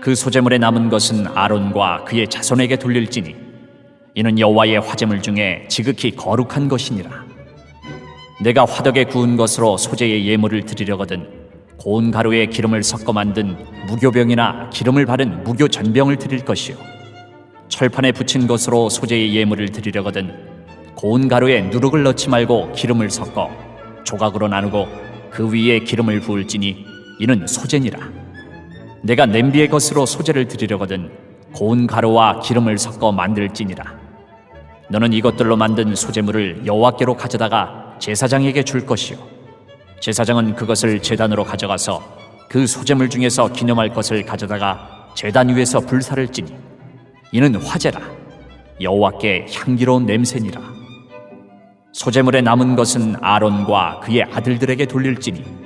그 소재물에 남은 것은 아론과 그의 자손에게 돌릴지니 이는 여호와의 화제물 중에 지극히 거룩한 것이니라. 내가 화덕에 구운 것으로 소재의 예물을 드리려거든 고운 가루에 기름을 섞어 만든 무교병이나 기름을 바른 무교 전병을 드릴 것이요 철판에 붙인 것으로 소재의 예물을 드리려거든 고운 가루에 누룩을 넣지 말고 기름을 섞어 조각으로 나누고 그 위에 기름을 부을지니 이는 소재니라. 내가 냄비의 것으로 소재를 드리려거든 고운 가루와 기름을 섞어 만들지니라. 너는 이것들로 만든 소재물을 여호와께로 가져다가 제사장에게 줄 것이요. 제사장은 그것을 제단으로 가져가서 그 소재물 중에서 기념할 것을 가져다가 제단 위에서 불사를 지니. 이는 화제라. 여호와께 향기로운 냄새니라. 소재물에 남은 것은 아론과 그의 아들들에게 돌릴지니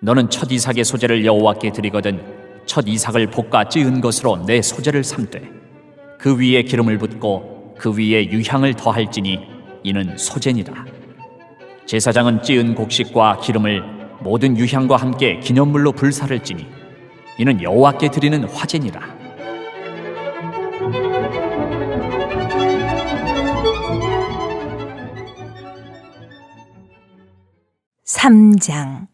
너는 첫 이삭의 소재를 여호와께 드리거든 첫 이삭을 볶아 찌은 것으로 내 소재를 삼되 그 위에 기름을 붓고 그 위에 유향을 더할지니 이는 소재니라. 제사장은 찌은 곡식과 기름을 모든 유향과 함께 기념물로 불사를 지니 이는 여호와께 드리는 화제니라. 삼장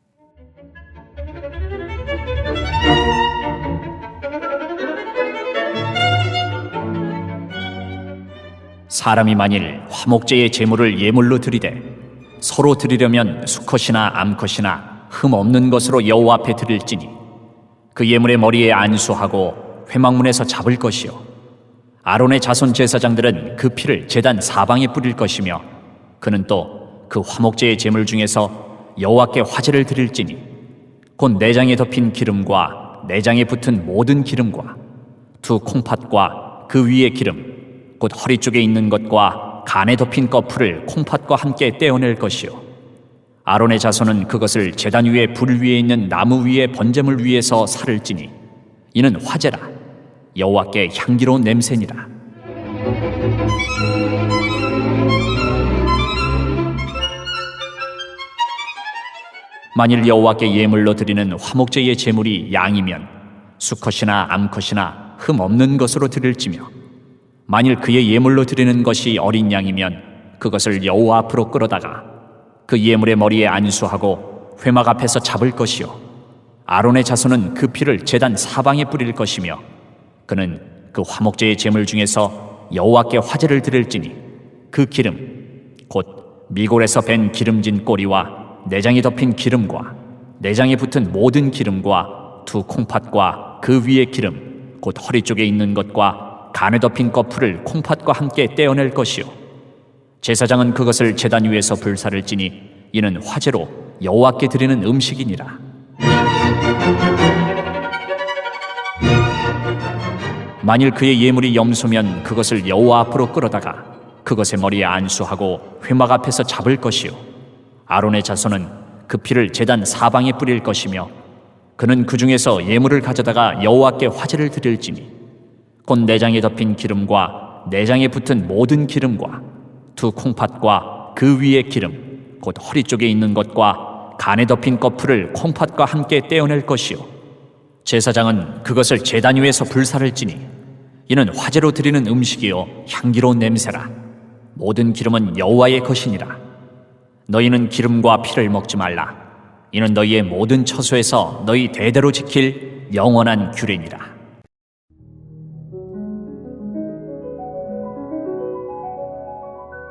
사람이 만일 화목제의 제물을 예물로 드리되 서로 드리려면 수컷이나 암컷이나 흠 없는 것으로 여호와 앞에 드릴지니 그 예물의 머리에 안수하고 회막문에서 잡을 것이요 아론의 자손 제사장들은 그 피를 제단 사방에 뿌릴 것이며 그는 또 그 화목제의 제물 중에서 여호와께 화제를 드릴지니 곧 내장에 덮인 기름과 내장에 붙은 모든 기름과 두 콩팥과 그 위에 기름 곧 허리 쪽에 있는 것과 간에 덮인 거풀을 콩팥과 함께 떼어낼 것이요. 아론의 자손은 그것을 제단 위에 불 위에 있는 나무 위에 번제물 위에서 살을 찌니 이는 화제라. 여호와께 향기로운 냄새니라. 만일 여호와께 예물로 드리는 화목제의 제물이 양이면 수컷이나 암컷이나 흠 없는 것으로 드릴지며 만일 그의 예물로 드리는 것이 어린 양이면 그것을 여호와 앞으로 끌어다가 그 예물의 머리에 안수하고 회막 앞에서 잡을 것이요. 아론의 자손은 그 피를 제단 사방에 뿌릴 것이며 그는 그 화목제의 제물 중에서 여호와께 화제를 드릴지니 그 기름 곧 미골에서 밴 기름진 꼬리와 내장이 덮인 기름과 내장에 붙은 모든 기름과 두 콩팥과 그 위에 기름 곧 허리 쪽에 있는 것과 간에 덮인 거풀을 콩팥과 함께 떼어낼 것이요. 제사장은 그것을 제단 위에서 불사를 지니 이는 화제로 여호와께 드리는 음식이니라. 만일 그의 예물이 염소면 그것을 여호와 앞으로 끌어다가 그것의 머리에 안수하고 회막 앞에서 잡을 것이요. 아론의 자손은 그 피를 제단 사방에 뿌릴 것이며 그는 그 중에서 예물을 가져다가 여호와께 화제를 드릴지니 곧 내장에 덮인 기름과 내장에 붙은 모든 기름과 두 콩팥과 그 위에 기름 곧 허리 쪽에 있는 것과 간에 덮인 거풀을 콩팥과 함께 떼어낼 것이요. 제사장은 그것을 제단 위에서 불사를 지니 이는 화제로 드리는 음식이요 향기로운 냄새라. 모든 기름은 여호와의 것이니라. 너희는 기름과 피를 먹지 말라. 이는 너희의 모든 처소에서 너희 대대로 지킬 영원한 규례니라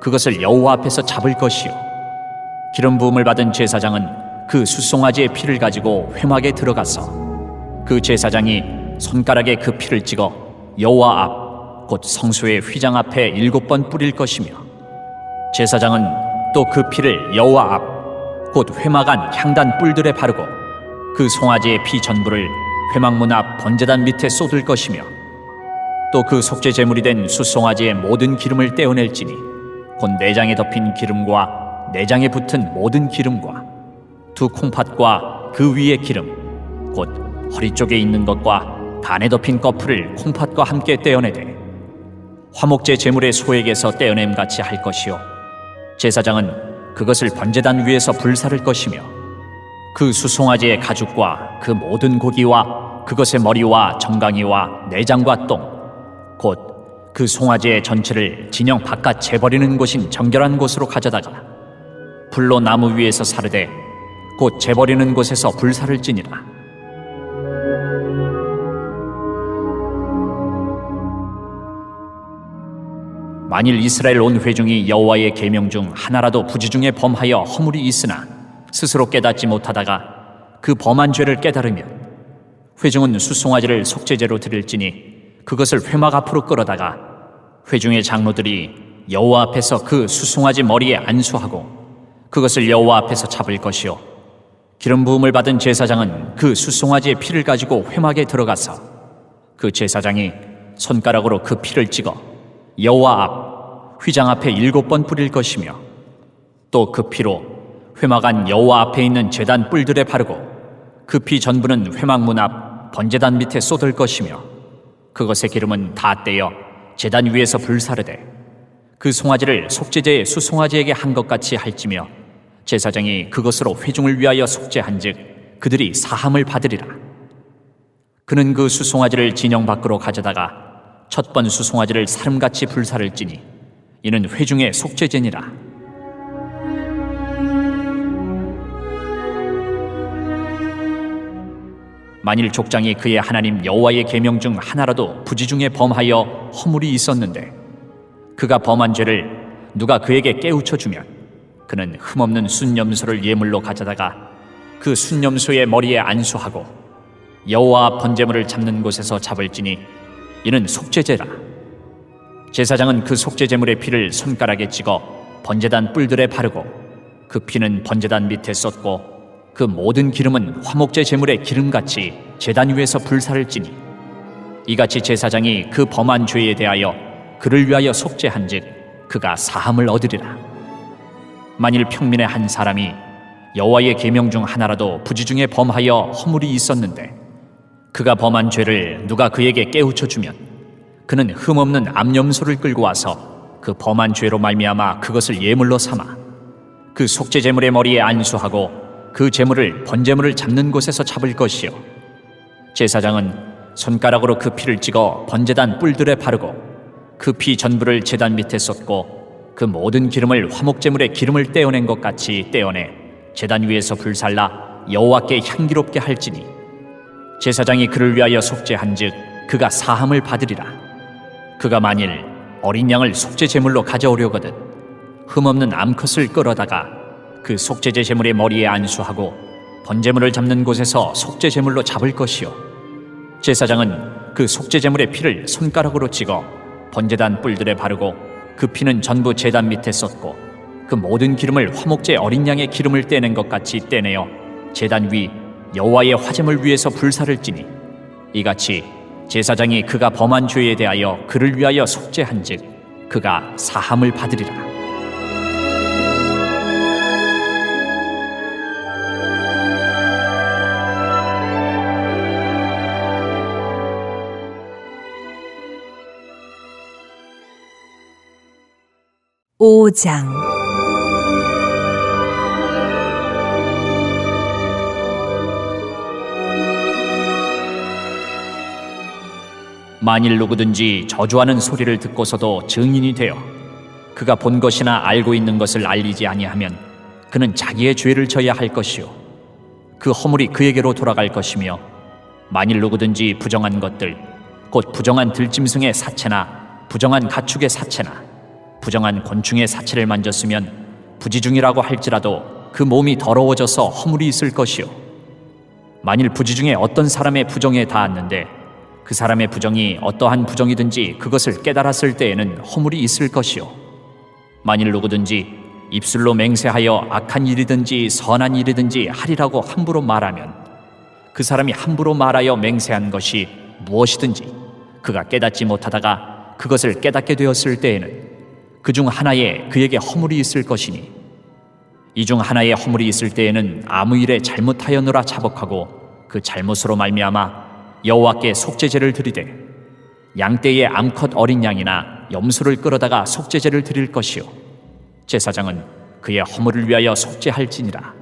그것을 여호와 앞에서 잡을 것이요. 기름 부음을 받은 제사장은 그 수송아지의 피를 가지고 회막에 들어가서 그 제사장이 손가락에 그 피를 찍어 여호와 앞 곧 성소의 휘장 앞에 일곱 번 뿌릴 것이며 제사장은 또 그 피를 여호와 앞 곧 회막 안 향단 뿔들에 바르고 그 송아지의 피 전부를 회막문 앞 번제단 밑에 쏟을 것이며 또 그 속죄 제물이 된 수송아지의 모든 기름을 떼어낼지니 곧 내장에 덮인 기름과 내장에 붙은 모든 기름과 두 콩팥과 그 위의 기름 곧 허리 쪽에 있는 것과 단에 덮인 꺼풀을 콩팥과 함께 떼어내되 화목제 제물의 소에게서 떼어냄 같이 할 것이요. 제사장은 그것을 번제단 위에서 불사를 것이며 그 수송아지의 가죽과 그 모든 고기와 그것의 머리와 정강이와 내장과 똥 곧 그 송아지의 전체를 진영 바깥 재버리는 곳인 정결한 곳으로 가져다가 불로 나무 위에서 사르되 곧 재버리는 곳에서 불사를 지니라. 만일 이스라엘 온 회중이 여호와의 계명 중 하나라도 부지 중에 범하여 허물이 있으나 스스로 깨닫지 못하다가 그 범한 죄를 깨달으면 회중은 수송아지를 속죄제로 드릴지니 그것을 회막 앞으로 끌어다가 회중의 장로들이 여호와 앞에서 그 수송아지 머리에 안수하고 그것을 여호와 앞에서 잡을 것이요. 기름 부음을 받은 제사장은 그 수송아지의 피를 가지고 회막에 들어가서 그 제사장이 손가락으로 그 피를 찍어 여호와 앞 휘장 앞에 일곱 번 뿌릴 것이며 또 그 피로 회막 안 여호와 앞에 있는 제단 뿔들에 바르고 그 피 전부는 회막 문 앞 번제단 밑에 쏟을 것이며 그것의 기름은 다 떼어 제단 위에서 불사르되 그 송아지를 속죄제의 수송아지에게 한 것 같이 할지며 제사장이 그것으로 회중을 위하여 속죄한즉 그들이 사함을 받으리라. 그는 그 수송아지를 진영 밖으로 가져다가 첫 번 수송아지를 사름같이 불사를 찌니 이는 회중의 속죄제니라 만일 족장이 그의 하나님 여호와의 계명 중 하나라도 부지 중에 범하여 허물이 있었는데 그가 범한 죄를 누가 그에게 깨우쳐 주면 그는 흠없는 순염소를 예물로 가져다가 그 순염소의 머리에 안수하고 여호와 번제물을 잡는 곳에서 잡을지니 이는 속죄제라. 제사장은 그 속죄제물의 피를 손가락에 찍어 번제단 뿔들에 바르고 그 피는 번제단 밑에 쏟고 그 모든 기름은 화목제 제물의 기름같이 제단 위에서 불사를 찌니 이같이 제사장이 그 범한 죄에 대하여 그를 위하여 속죄한즉 그가 사함을 얻으리라. 만일 평민의 한 사람이 여호와의 계명 중 하나라도 부지 중에 범하여 허물이 있었는데 그가 범한 죄를 누가 그에게 깨우쳐 주면 그는 흠없는 암염소를 끌고 와서 그 범한 죄로 말미암아 그것을 예물로 삼아 그 속죄 제물의 머리에 안수하고 그 제물을 번제물을 잡는 곳에서 잡을 것이요. 제사장은 손가락으로 그 피를 찍어 번제단 뿔들에 바르고 그 피 전부를 제단 밑에 쏟고 그 모든 기름을 화목제물의 기름을 떼어낸 것 같이 떼어내 제단 위에서 불살라 여호와께 향기롭게 할지니. 제사장이 그를 위하여 속죄한즉 그가 사함을 받으리라. 그가 만일 어린 양을 속죄 제물로 가져오려거든 흠없는 암컷을 끌어다가 그 속죄제 제물의 머리에 안수하고 번제물을 잡는 곳에서 속죄 제물로 잡을 것이요 제사장은 그 속죄 제물의 피를 손가락으로 찍어 번제단 뿔들에 바르고 그 피는 전부 제단 밑에 쏟고 그 모든 기름을 화목제 어린 양의 기름을 떼낸 것 같이 떼내어 제단 위 여호와의 화제물 위에서 불사를 찌니 이같이 제사장이 그가 범한 죄에 대하여 그를 위하여 속죄한즉 그가 사함을 받으리라. 5장. 만일 누구든지 저주하는 소리를 듣고서도 증인이 되어 그가 본 것이나 알고 있는 것을 알리지 아니하면 그는 자기의 죄를 져야 할 것이요. 그 허물이 그에게로 돌아갈 것이며 만일 누구든지 부정한 것들 곧 부정한 들짐승의 사체나 부정한 가축의 사체나 부정한 곤충의 사체를 만졌으면 부지중이라고 할지라도 그 몸이 더러워져서 허물이 있을 것이요. 만일 부지 중에 어떤 사람의 부정에 닿았는데 그 사람의 부정이 어떠한 부정이든지 그것을 깨달았을 때에는 허물이 있을 것이요. 만일 누구든지 입술로 맹세하여 악한 일이든지 선한 일이든지 하리라고 함부로 말하면 그 사람이 함부로 말하여 맹세한 것이 무엇이든지 그가 깨닫지 못하다가 그것을 깨닫게 되었을 때에는 그 중 하나에 그에게 허물이 있을 것이니 이 중 하나에 허물이 있을 때에는 아무 일에 잘못하였노라 자복하고 그 잘못으로 말미암아 여호와께 속죄제를 드리되 양떼의 암컷 어린 양이나 염소를 끌어다가 속죄제를 드릴 것이요. 제사장은 그의 허물을 위하여 속죄할지니라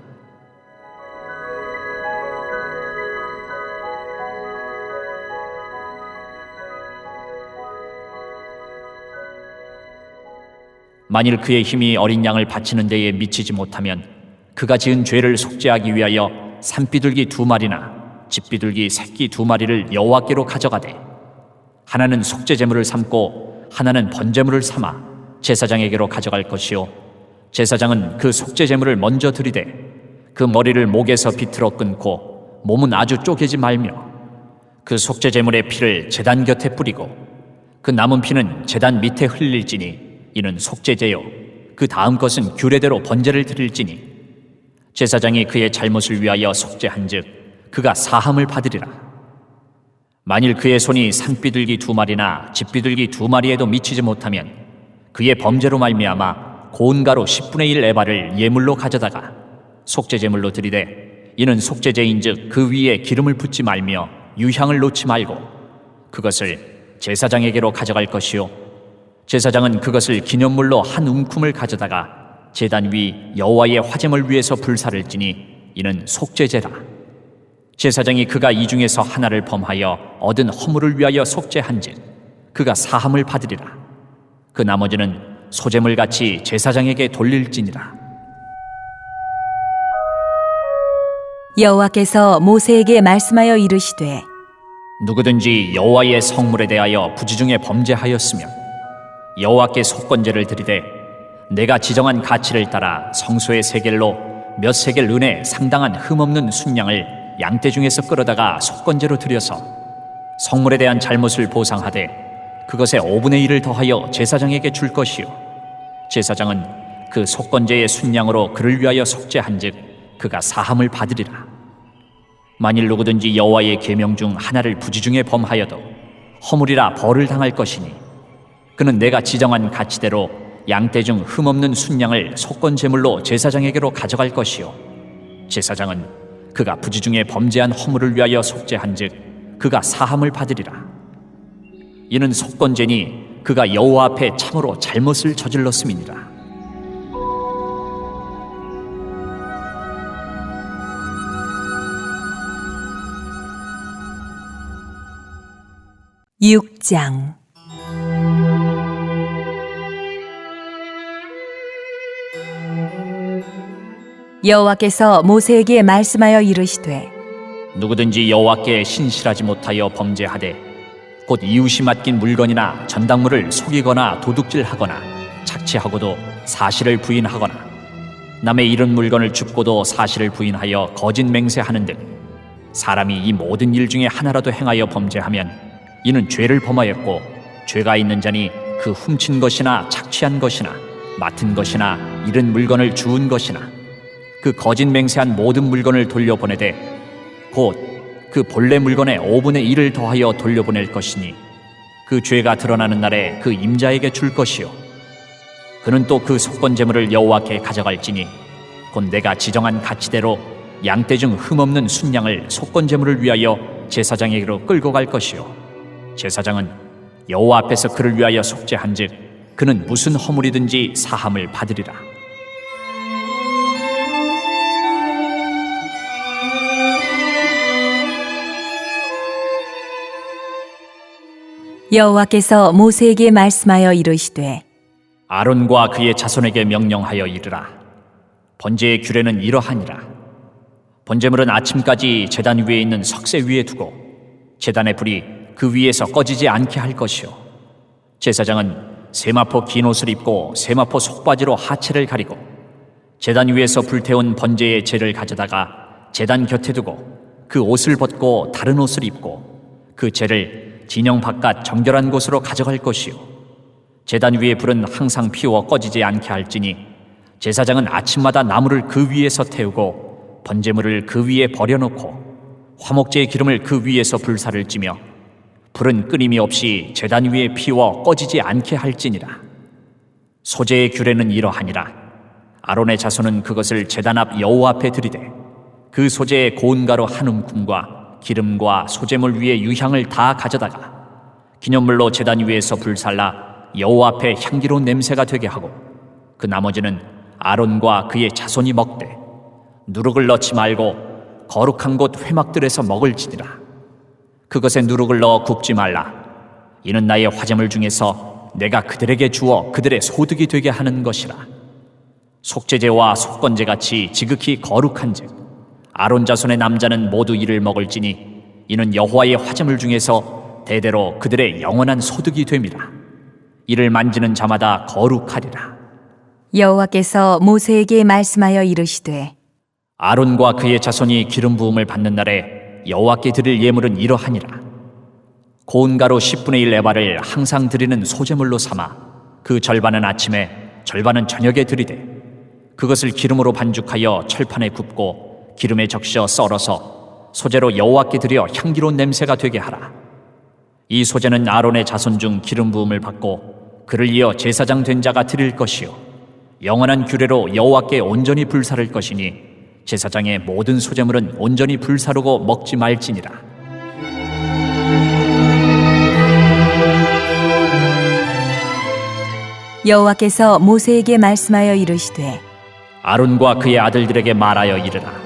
만일 그의 힘이 어린 양을 바치는 데에 미치지 못하면 그가 지은 죄를 속죄하기 위하여 산비둘기 두 마리나 집비둘기 새끼 두 마리를 여호와께로 가져가되 하나는 속죄 제물을 삼고 하나는 번제물을 삼아 제사장에게로 가져갈 것이요 제사장은 그 속죄 제물을 먼저 드리되 그 머리를 목에서 비틀어 끊고 몸은 아주 쪼개지 말며 그 속죄 제물의 피를 제단 곁에 뿌리고 그 남은 피는 제단 밑에 흘릴지니 이는 속죄제요. 그 다음 것은 규례대로 번제를 드릴지니 제사장이 그의 잘못을 위하여 속죄한즉 그가 사함을 받으리라. 만일 그의 손이 산비둘기 두 마리나 집비둘기 두 마리에도 미치지 못하면 그의 범죄로 말미암아 고운 가루 10분의 1 에바를 예물로 가져다가 속죄제물로 드리되 이는 속죄제인즉 그 위에 기름을 붓지 말며 유향을 놓지 말고 그것을 제사장에게로 가져갈 것이요 제사장은 그것을 기념물로 한 움큼을 가져다가 제단 위 여호와의 화제물 위에서 불사를 지니 이는 속죄제라. 제사장이 그가 이 중에서 하나를 범하여 얻은 허물을 위하여 속죄한즉 그가 사함을 받으리라. 그 나머지는 소재물 같이 제사장에게 돌릴지니라. 여호와께서 모세에게 말씀하여 이르시되 누구든지 여호와의 성물에 대하여 부지중에 범죄하였으면 여호와께 속건제를 드리되 내가 지정한 가치를 따라 성소의 세겔로 몇 세겔 은에 상당한 흠없는 순양을 양떼 중에서 끌어다가 속건제로 드려서 성물에 대한 잘못을 보상하되 그것의 5분의 1을 더하여 제사장에게 줄 것이요. 제사장은 그 속건제의 순양으로 그를 위하여 속죄한즉 그가 사함을 받으리라. 만일 누구든지 여호와의 계명 중 하나를 부지중에 범하여도 허물이라 벌을 당할 것이니 그는 내가 지정한 가치대로 양떼 중 흠없는 순양을 속건 제물로 제사장에게로 가져갈 것이요. 제사장은 그가 부지 중에 범죄한 허물을 위하여 속죄한즉 그가 사함을 받으리라. 이는 속건제니 그가 여호와 앞에 참으로 잘못을 저질렀음이니라. 육장 여호와께서 모세에게 말씀하여 이르시되 누구든지 여호와께 신실하지 못하여 범죄하되 곧 이웃이 맡긴 물건이나 전당물을 속이거나 도둑질하거나 착취하고도 사실을 부인하거나 남의 잃은 물건을 줍고도 사실을 부인하여 거짓 맹세하는 등 사람이 이 모든 일 중에 하나라도 행하여 범죄하면 이는 죄를 범하였고 죄가 있는 자니 그 훔친 것이나 착취한 것이나 맡은 것이나 잃은 물건을 주운 것이나 그 거짓 맹세한 모든 물건을 돌려보내되 곧 그 본래 물건의 5분의 1을 더하여 돌려보낼 것이니 그 죄가 드러나는 날에 그 임자에게 줄 것이요. 그는 또 그 속건 제물을 여호와께 가져갈지니 곧 내가 지정한 가치대로 양떼 중 흠없는 순양을 속건 제물을 위하여 제사장에게로 끌고 갈 것이요. 제사장은 여호와 앞에서 그를 위하여 속죄한즉 그는 무슨 허물이든지 사함을 받으리라 여호와께서 모세에게 말씀하여 이르시되 아론과 그의 자손에게 명령하여 이르라. 번제의 규례는 이러하니라. 번제물은 아침까지 제단 위에 있는 석쇠 위에 두고 제단의 불이 그 위에서 꺼지지 않게 할 것이요. 제사장은 세마포 긴 옷을 입고 세마포 속바지로 하체를 가리고 제단 위에서 불태운 번제의 재를 가져다가 제단 곁에 두고 그 옷을 벗고 다른 옷을 입고 그 재를 진영 바깥 정결한 곳으로 가져갈 것이요. 제단 위의 불은 항상 피워 꺼지지 않게 할지니 제사장은 아침마다 나무를 그 위에서 태우고 번제물을 그 위에 버려놓고 화목제의 기름을 그 위에서 불사를 찌며 불은 끊임이 없이 제단 위에 피워 꺼지지 않게 할지니라 소재의 규례는 이러하니라 아론의 자손은 그것을 제단 앞 여호와 앞에 들이되 그 소재의 고운 가루 한 움큼과 기름과 소재물 위에 유향을 다 가져다가 기념물로 제단 위에서 불살라 여호와 앞에 향기로운 냄새가 되게 하고 그 나머지는 아론과 그의 자손이 먹되 누룩을 넣지 말고 거룩한 곳 회막들에서 먹을지니라. 그것에 누룩을 넣어 굽지 말라. 이는 나의 화재물 중에서 내가 그들에게 주어 그들의 소득이 되게 하는 것이라. 속죄제와 속건제 같이 지극히 거룩한즉 아론 자손의 남자는 모두 이를 먹을지니 이는 여호와의 화재물 중에서 대대로 그들의 영원한 소득이 됨이라 이를 만지는 자마다 거룩하리라. 여호와께서 모세에게 말씀하여 이르시되 아론과 그의 자손이 기름 부음을 받는 날에 여호와께 드릴 예물은 이러하니라. 고운 가루 10분의 1 에바를 항상 드리는 소제물로 삼아 그 절반은 아침에 절반은 저녁에 드리되 그것을 기름으로 반죽하여 철판에 굽고 기름에 적셔 썰어서 소재로 여호와께 드려 향기로운 냄새가 되게 하라. 이 소재는 아론의 자손 중 기름 부음을 받고 그를 이어 제사장 된 자가 드릴 것이요. 영원한 규례로 여호와께 온전히 불사를 것이니 제사장의 모든 소재물은 온전히 불사르고 먹지 말지니라. 여호와께서 모세에게 말씀하여 이르시되 아론과 그의 아들들에게 말하여 이르라